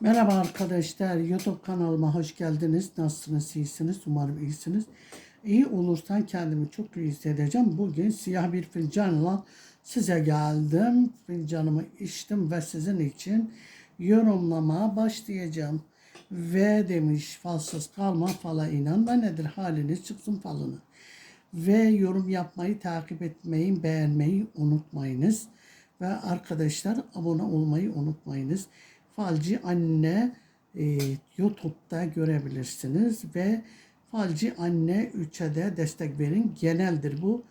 Merhaba arkadaşlar, YouTube kanalıma hoş geldiniz. Nasılsınız, iyisiniz? Umarım iyisiniz. İyi olursan kendimi çok iyi hissedeceğim. Bugün siyah bir fincanla size geldim. Fincanımı içtim ve sizin için yorumlamaya başlayacağım. Ve demiş falsız kalma fala inan ve nedir haliniz çıksın falını. Ve yorum yapmayı, takip etmeyi, beğenmeyi unutmayınız. Ve arkadaşlar abone olmayı unutmayınız. Falcı Anne e, YouTube'da görebilirsiniz ve Falcı Anne 3'e de destek verin. Geneldir bu.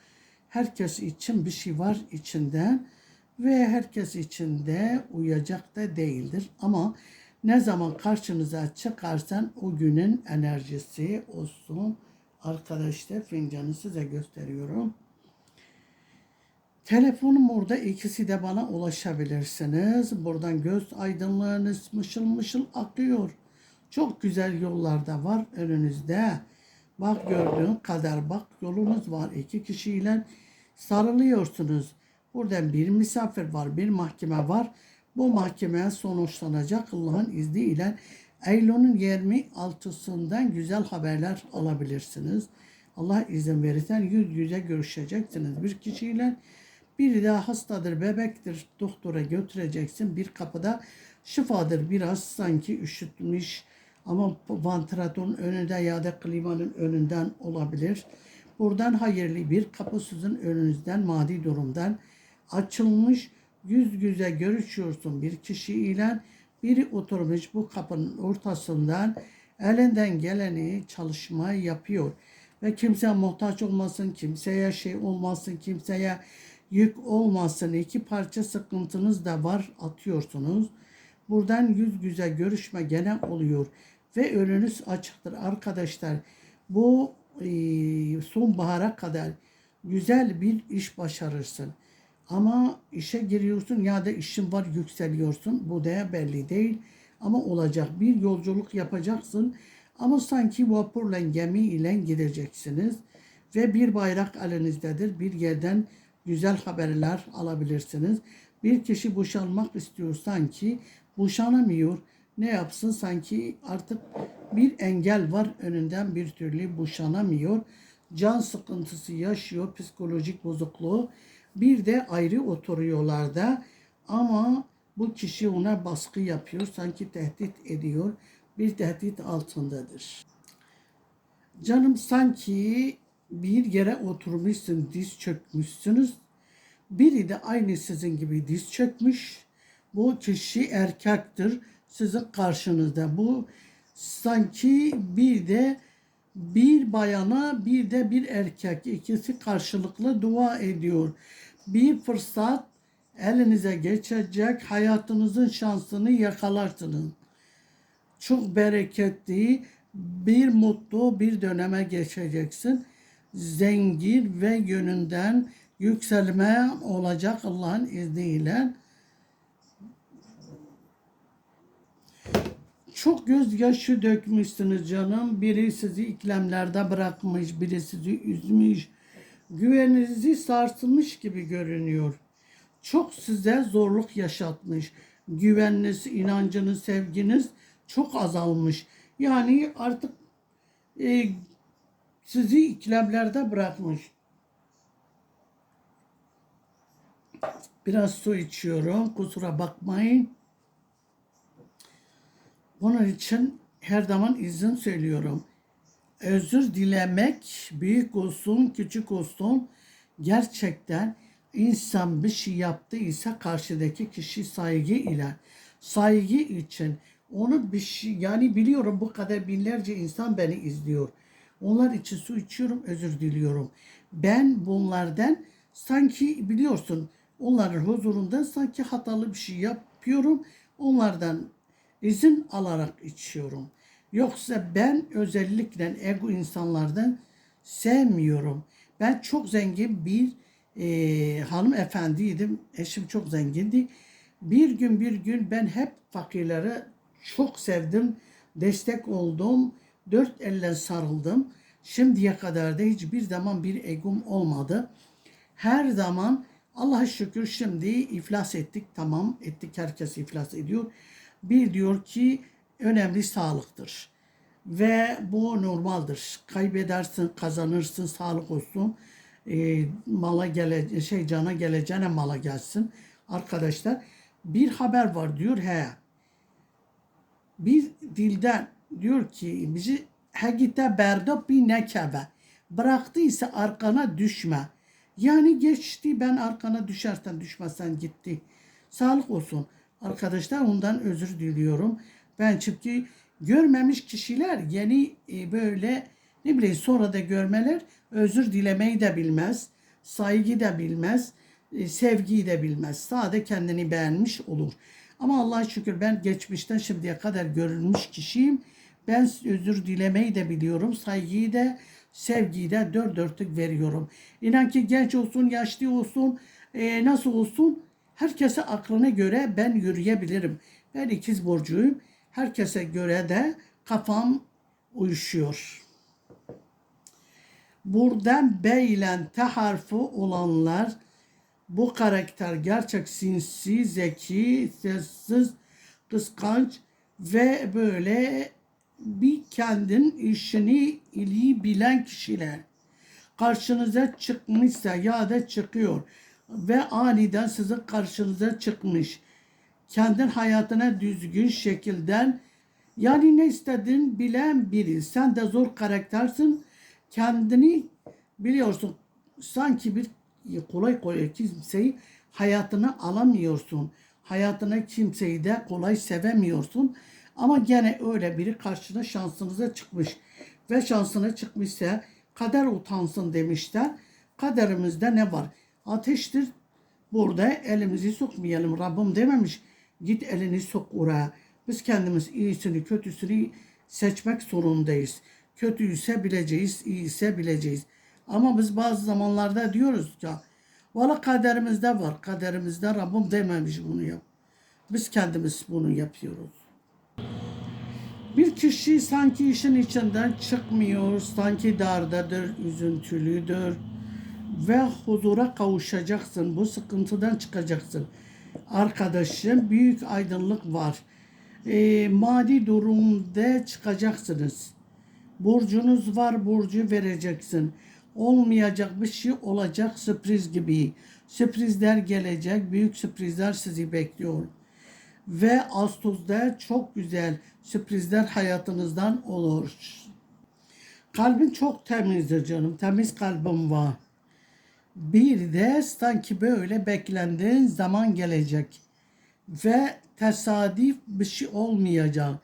Herkes için bir şey var içinden ve herkes için de uyacak da değildir. Ama ne zaman karşınıza çıkarsan o günün enerjisi olsun. Arkadaşlar fincanı size gösteriyorum. Telefonum orada ikisi de bana ulaşabilirsiniz. Buradan göz aydınlığınız mışıl mışıl akıyor. Çok güzel yollar da var önünüzde. Bak gördüğün kadar bak yolunuz var. İki kişiyle sarılıyorsunuz. Buradan bir misafir var, bir mahkeme var. Bu mahkeme sonuçlanacak Allah'ın izniyle. Eylül'ün 26'sından güzel haberler alabilirsiniz. Allah izin verirsen yüz yüze görüşeceksiniz bir kişiyle. Biri daha hastadır, bebektir. Doktora götüreceksin. Bir kapıda şifadır. Biraz sanki üşütmüş ama vantilatörün önünde ya da klimanın önünden olabilir. Buradan hayırlı bir kapı sizin önünüzden maddi durumdan açılmış. Yüz yüze görüşüyorsun bir kişiyle. Biri oturmuş bu kapının ortasından elinden geleni çalışmayı yapıyor. Ve kimse muhtaç olmasın, kimseye şey olmasın, kimseye yük olmasın. İki parça sıkıntınız da var atıyorsunuz. Buradan yüz yüze görüşme gene oluyor. Ve önünüz açıktır arkadaşlar. Bu e, sonbahara kadar güzel bir iş başarırsın. Ama işe giriyorsun ya da işin var yükseliyorsun. Bu da belli değil. Ama olacak. Bir yolculuk yapacaksın. Ama sanki vapurla gemi ile gideceksiniz. Ve bir bayrak elinizdedir. Bir yerden güzel haberler alabilirsiniz. Bir kişi boşanmak istiyor sanki boşanamıyor. Ne yapsın sanki artık bir engel var önünden bir türlü boşanamıyor. Can sıkıntısı yaşıyor, psikolojik bozukluğu. Bir de ayrı oturuyorlar da ama bu kişi ona baskı yapıyor, sanki tehdit ediyor. Bir tehdit altındadır. Canım sanki bir yere oturmuşsun, diz çökmüşsünüz. Biri de aynı sizin gibi diz çökmüş. Bu kişi erkektir sizin karşınızda. Bu sanki bir de bir bayana bir de bir erkek ikisi karşılıklı dua ediyor. Bir fırsat elinize geçecek hayatınızın şansını yakalarsınız. Çok bereketli bir mutlu bir döneme geçeceksin zengin ve yönünden yükselme olacak Allah'ın izniyle. Çok gözyaşı dökmüşsünüz canım. Biri sizi iklemlerde bırakmış, biri sizi üzmüş. Güveninizi sarsılmış gibi görünüyor. Çok size zorluk yaşatmış. Güveniniz, inancınız, sevginiz çok azalmış. Yani artık e, sizi ikilemlerde bırakmış. Biraz su içiyorum. Kusura bakmayın. Bunun için her zaman izin söylüyorum. Özür dilemek büyük olsun, küçük olsun gerçekten insan bir şey yaptıysa karşıdaki kişi saygı ile saygı için onu bir şey yani biliyorum bu kadar binlerce insan beni izliyor. Onlar için su içiyorum, özür diliyorum. Ben bunlardan sanki biliyorsun onların huzurunda sanki hatalı bir şey yapıyorum. Onlardan izin alarak içiyorum. Yoksa ben özellikle ego insanlardan sevmiyorum. Ben çok zengin bir e, hanımefendiydim. Eşim çok zengindi. Bir gün bir gün ben hep fakirlere çok sevdim. Destek oldum dört elle sarıldım. Şimdiye kadar da hiçbir zaman bir egom olmadı. Her zaman Allah'a şükür şimdi iflas ettik. Tamam ettik herkes iflas ediyor. Bir diyor ki önemli sağlıktır. Ve bu normaldir. Kaybedersin, kazanırsın, sağlık olsun. E, mala gele şey cana geleceğine mala gelsin. Arkadaşlar bir haber var diyor he. Bir dilden diyor ki bizi hegite berda bir nekebe. Bıraktıysa arkana düşme. Yani geçti ben arkana düşersen düşmezsen gitti. Sağlık olsun. Arkadaşlar ondan özür diliyorum. Ben çünkü görmemiş kişiler yeni e, böyle ne bileyim sonra da görmeler özür dilemeyi de bilmez. Saygı da bilmez. e, Sevgiyi de bilmez. Sade kendini beğenmiş olur. Ama Allah'a şükür ben geçmişten şimdiye kadar görülmüş kişiyim. Ben özür dilemeyi de biliyorum. Saygıyı da sevgiyi de dört dörtlük veriyorum. İnan ki genç olsun, yaşlı olsun, e, nasıl olsun herkese aklına göre ben yürüyebilirim. Ben ikiz burcuyum. Herkese göre de kafam uyuşuyor. Buradan B ile T harfi olanlar bu karakter gerçek sinsi, zeki, sessiz, kıskanç ve böyle bir kendin işini iyi bilen kişiler karşınıza çıkmışsa ya da çıkıyor ve aniden sizin karşınıza çıkmış. Kendin hayatına düzgün şekilde yani ne istediğini bilen biri. Sen de zor karaktersin. Kendini biliyorsun. Sanki bir kolay kolay kimseyi hayatına alamıyorsun. Hayatına kimseyi de kolay sevemiyorsun. Ama gene öyle biri karşına şansınıza çıkmış. Ve şansına çıkmışsa kader utansın demişler. Kaderimizde ne var? Ateştir. Burada elimizi sokmayalım. Rabbim dememiş. Git elini sok oraya. Biz kendimiz iyisini kötüsünü seçmek zorundayız. Kötüyse bileceğiz, iyiyse bileceğiz. Ama biz bazı zamanlarda diyoruz ki valla kaderimizde var. Kaderimizde Rabbim dememiş bunu yap. Biz kendimiz bunu yapıyoruz. Bir kişi sanki işin içinden çıkmıyor, sanki dardadır, üzüntülüdür ve huzura kavuşacaksın. Bu sıkıntıdan çıkacaksın. Arkadaşım büyük aydınlık var. E, maddi durumda çıkacaksınız. Burcunuz var, burcu vereceksin. Olmayacak bir şey olacak sürpriz gibi. Sürprizler gelecek, büyük sürprizler sizi bekliyor. Ve Ağustos'ta çok güzel sürprizler hayatınızdan olur. Kalbin çok temizdir canım. Temiz kalbim var. Bir de sanki böyle beklendiğin zaman gelecek. Ve tesadüf bir şey olmayacak.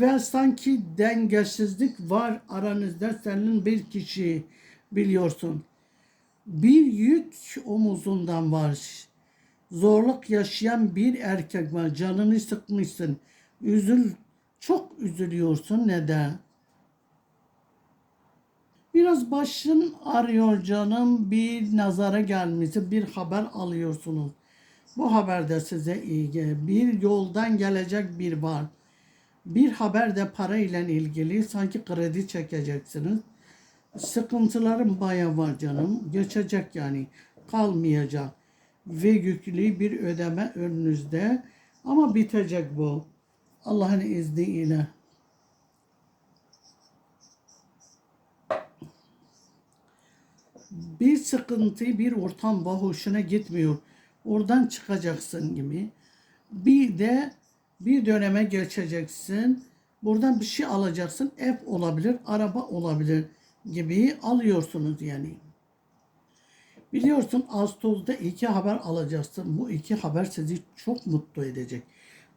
Ve sanki dengesizlik var aranızda senin bir kişi biliyorsun. Bir yük omuzundan var. Zorluk yaşayan bir erkek var. Canını sıkmışsın. Üzül, çok üzülüyorsun. Neden? Biraz başın arıyor canım. Bir nazara gelmişsin. Bir haber alıyorsunuz. Bu haber de size iyi gelir. Bir yoldan gelecek bir var. Bir haber de para ile ilgili sanki kredi çekeceksiniz. Sıkıntılarım baya var canım. Geçecek yani. Kalmayacak. Ve yüklü bir ödeme önünüzde. Ama bitecek bu. Allah'ın izniyle. Bir sıkıntı, bir ortam hoşuna gitmiyor. Oradan çıkacaksın gibi. Bir de bir döneme geçeceksin. Buradan bir şey alacaksın. Ev olabilir, araba olabilir gibi alıyorsunuz yani. Biliyorsun Ağustos'ta iki haber alacaksın. Bu iki haber sizi çok mutlu edecek.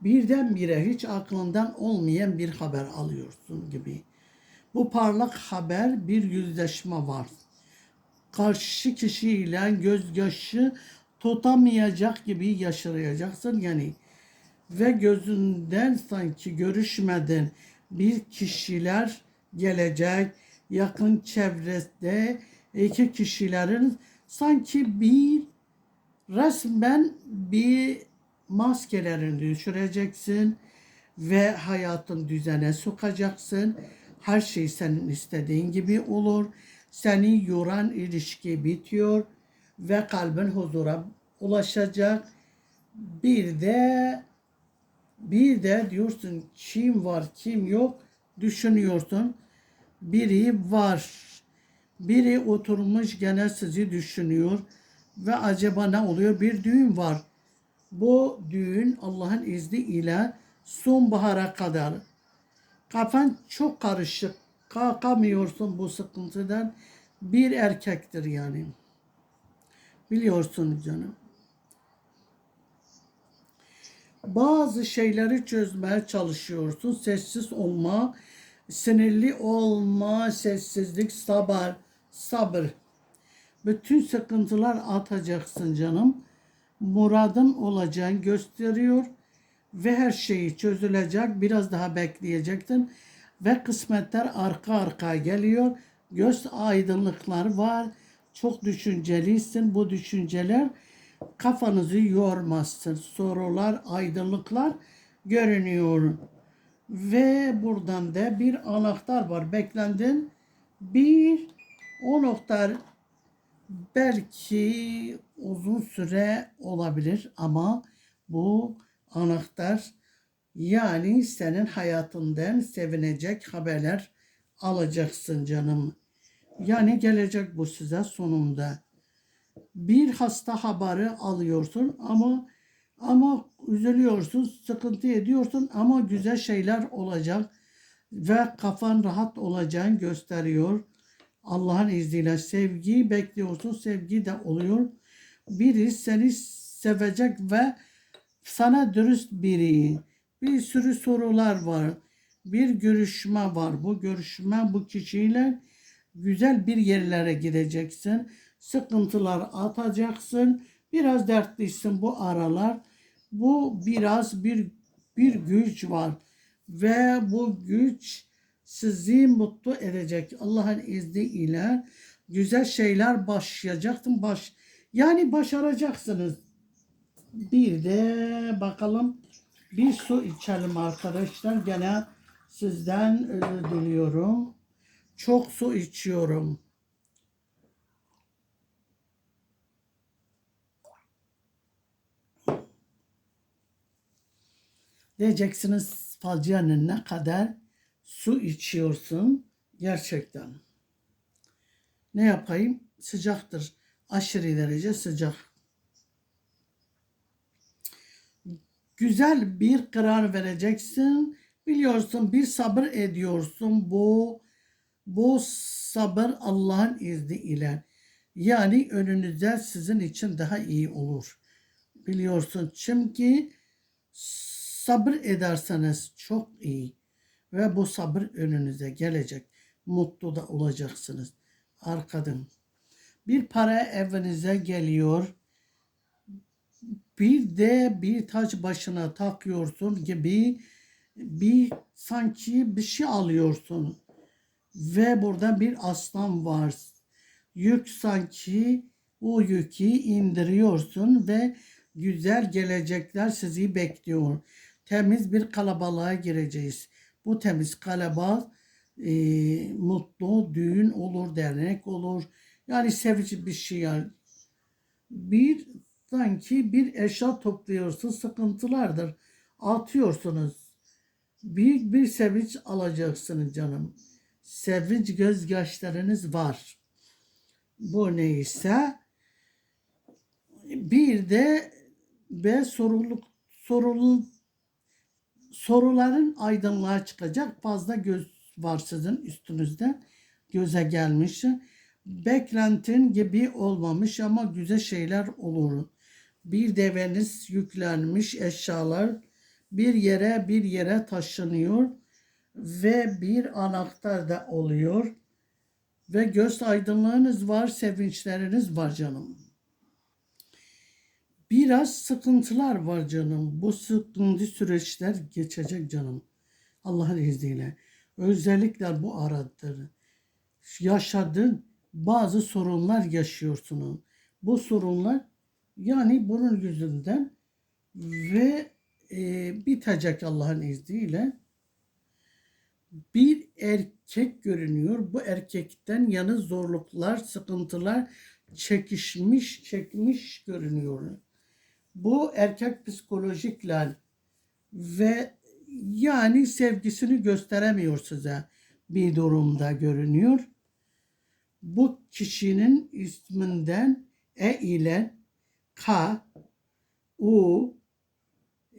Birdenbire hiç aklından olmayan bir haber alıyorsun gibi. Bu parlak haber bir yüzleşme var. Karşı kişiyle gözyaşı tutamayacak gibi yaşayacaksın yani. Ve gözünden sanki görüşmeden bir kişiler gelecek. Yakın çevrede iki kişilerin sanki bir resmen bir maskelerini düşüreceksin ve hayatın düzene sokacaksın. Her şey senin istediğin gibi olur. Seni yoran ilişki bitiyor ve kalbin huzura ulaşacak. Bir de Bir de diyorsun kim var kim yok düşünüyorsun. Biri var. Biri oturmuş gene sizi düşünüyor. Ve acaba ne oluyor? Bir düğün var. Bu düğün Allah'ın izniyle sonbahara kadar. Kafan çok karışık. Kalkamıyorsun bu sıkıntıdan. Bir erkektir yani. Biliyorsun canım. Bazı şeyleri çözmeye çalışıyorsun. Sessiz olma, sinirli olma, sessizlik, sabır, sabır. Bütün sıkıntılar atacaksın canım. Muradın olacağını gösteriyor ve her şeyi çözülecek. Biraz daha bekleyecektin ve kısmetler arka arkaya geliyor. Göz aydınlıklar var. Çok düşüncelisin. Bu düşünceler kafanızı yormazsın. Sorular, aydınlıklar görünüyor. Ve buradan da bir anahtar var. Beklendin. Bir o nokta belki uzun süre olabilir ama bu anahtar yani senin hayatından sevinecek haberler alacaksın canım. Yani gelecek bu size sonunda. Bir hasta haberi alıyorsun ama ama üzülüyorsun, sıkıntı ediyorsun ama güzel şeyler olacak ve kafan rahat olacağını gösteriyor. Allah'ın izniyle sevgi bekliyorsun, sevgi de oluyor. Biri seni sevecek ve sana dürüst biri. Bir sürü sorular var. Bir görüşme var. Bu görüşme bu kişiyle güzel bir yerlere gideceksin. Sıkıntılar atacaksın. Biraz dertlisin bu aralar. Bu biraz bir bir güç var ve bu güç sizi mutlu edecek. Allah'ın izniyle güzel şeyler başlayacaktım. Baş yani başaracaksınız. Bir de bakalım bir su içelim arkadaşlar. Gene sizden özür diliyorum. Çok su içiyorum. Diyeceksiniz falciyanın ne kadar su içiyorsun gerçekten. Ne yapayım? Sıcaktır. Aşırı derece sıcak. Güzel bir karar vereceksin. Biliyorsun bir sabır ediyorsun. Bu bu sabır Allah'ın izniyle. Yani önünüzde sizin için daha iyi olur. Biliyorsun çünkü sabır ederseniz çok iyi ve bu sabır önünüze gelecek. Mutlu da olacaksınız. Arkadan. Bir para evinize geliyor. Bir de bir taç başına takıyorsun gibi bir sanki bir şey alıyorsun. Ve burada bir aslan var. Yük sanki o yükü indiriyorsun ve güzel gelecekler sizi bekliyor. Temiz bir kalabalığa gireceğiz. Bu temiz kalabalık e, mutlu düğün olur, dernek olur. Yani sevici bir şey yani. Bir sanki bir eşya topluyorsun, sıkıntılardır. Atıyorsunuz. Büyük bir sevinç alacaksınız canım. Sevinç gözyaşlarınız var. Bu neyse bir de ve soruluk sorulu soruların aydınlığa çıkacak. Fazla göz var sizin üstünüzde. Göze gelmiş. Beklentin gibi olmamış ama güzel şeyler olur. Bir deveniz yüklenmiş eşyalar bir yere bir yere taşınıyor ve bir anahtar da oluyor. Ve göz aydınlığınız var, sevinçleriniz var canım. Biraz sıkıntılar var canım. Bu sıkıntı süreçler geçecek canım. Allah'ın izniyle. Özellikle bu aradır. Yaşadığın bazı sorunlar yaşıyorsunuz. Bu sorunlar yani bunun yüzünden ve e, bitecek Allah'ın izniyle. Bir erkek görünüyor. Bu erkekten yanı zorluklar, sıkıntılar çekişmiş, çekmiş görünüyor. Bu erkek psikolojikle ve yani sevgisini gösteremiyor size bir durumda görünüyor. Bu kişinin isminden E ile K, U,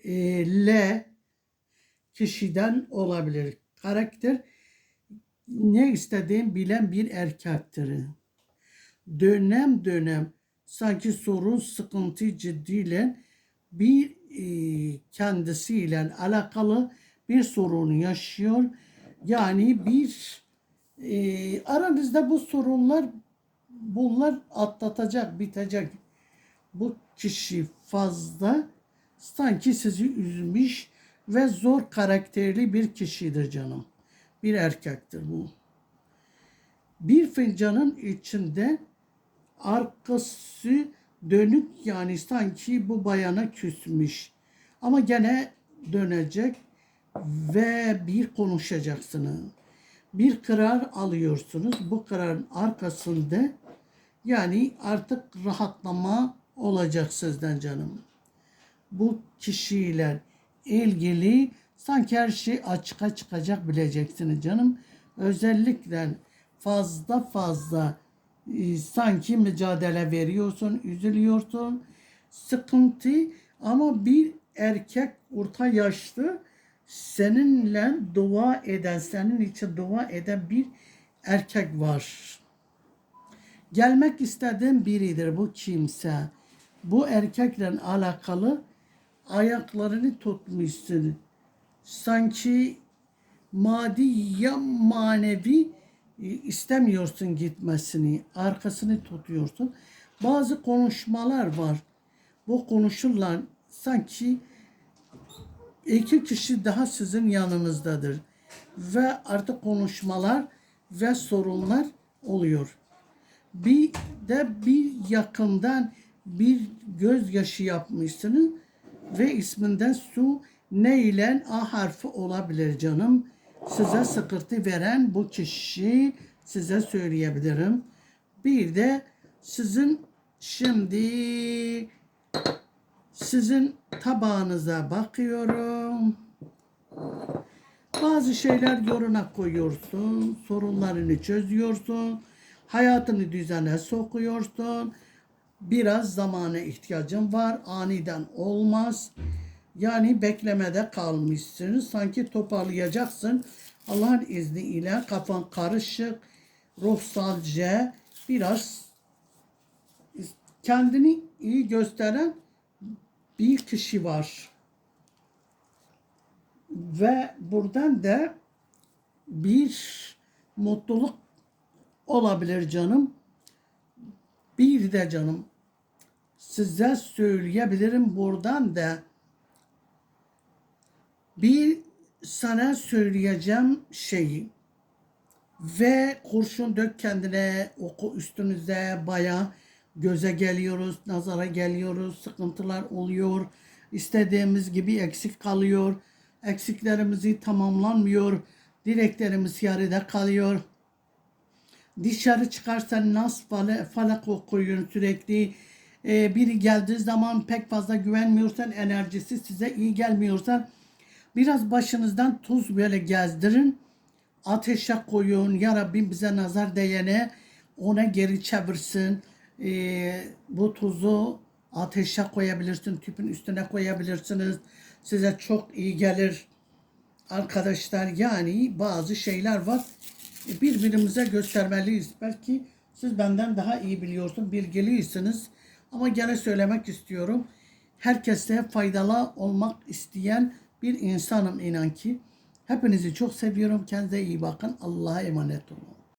e, L kişiden olabilir. Karakter ne istediğini bilen bir erkektir. Dönem dönem sanki sorun, sıkıntı ciddiyle bir e, kendisiyle alakalı bir sorun yaşıyor. Yani bir e, aranızda bu sorunlar bunlar atlatacak, bitecek. Bu kişi fazla sanki sizi üzmüş ve zor karakterli bir kişidir canım. Bir erkektir bu. Bir fincanın içinde arkası dönük yani sanki bu bayana küsmüş. Ama gene dönecek ve bir konuşacaksınız. Bir karar alıyorsunuz. Bu kararın arkasında yani artık rahatlama olacak sizden canım. Bu kişiyle ilgili sanki her şey açığa çıkacak bileceksiniz canım. Özellikle fazla fazla sanki mücadele veriyorsun, üzülüyorsun, sıkıntı ama bir erkek orta yaşlı seninle dua eden, senin için dua eden bir erkek var. Gelmek istediğin biridir bu kimse. Bu erkekle alakalı ayaklarını tutmuşsun. Sanki maddi ya manevi istemiyorsun gitmesini, arkasını tutuyorsun. Bazı konuşmalar var. Bu konuşulan sanki iki kişi daha sizin yanınızdadır. Ve artık konuşmalar ve sorunlar oluyor. Bir de bir yakından bir gözyaşı yapmışsınız ve isminden su ne ile A harfi olabilir canım. Size sıkıntı veren bu kişi size söyleyebilirim. Bir de sizin şimdi sizin tabağınıza bakıyorum. Bazı şeyler yoruna koyuyorsun, sorunlarını çözüyorsun, hayatını düzene sokuyorsun. Biraz zamana ihtiyacın var, aniden olmaz. Yani beklemede kalmışsın, sanki toparlayacaksın. Allah'ın izniyle kafan karışık, ruhsalca biraz kendini iyi gösteren bir kişi var. Ve buradan da bir mutluluk olabilir canım. Bir de canım size söyleyebilirim buradan da bir sana söyleyeceğim şeyi ve kurşun dök kendine oku üstünüze baya göze geliyoruz, nazara geliyoruz, sıkıntılar oluyor. istediğimiz gibi eksik kalıyor. Eksiklerimizi tamamlanmıyor. Dileklerimiz yarıda kalıyor. Dışarı çıkarsan nas falak, okuyorsun sürekli. Ee, biri geldiği zaman pek fazla güvenmiyorsan, enerjisi size iyi gelmiyorsa biraz başınızdan tuz böyle gezdirin. Ateşe koyun. Ya Rabbim bize nazar değene ona geri çevirsin e, bu tuzu ateşe koyabilirsin, tüpün üstüne koyabilirsiniz. Size çok iyi gelir. Arkadaşlar yani bazı şeyler var. Birbirimize göstermeliyiz. Belki siz benden daha iyi biliyorsunuz, bilgilisiniz. Ama gene söylemek istiyorum. Herkese faydalı olmak isteyen bir insanım inan ki. Hepinizi çok seviyorum. Kendinize iyi bakın. Allah'a emanet olun.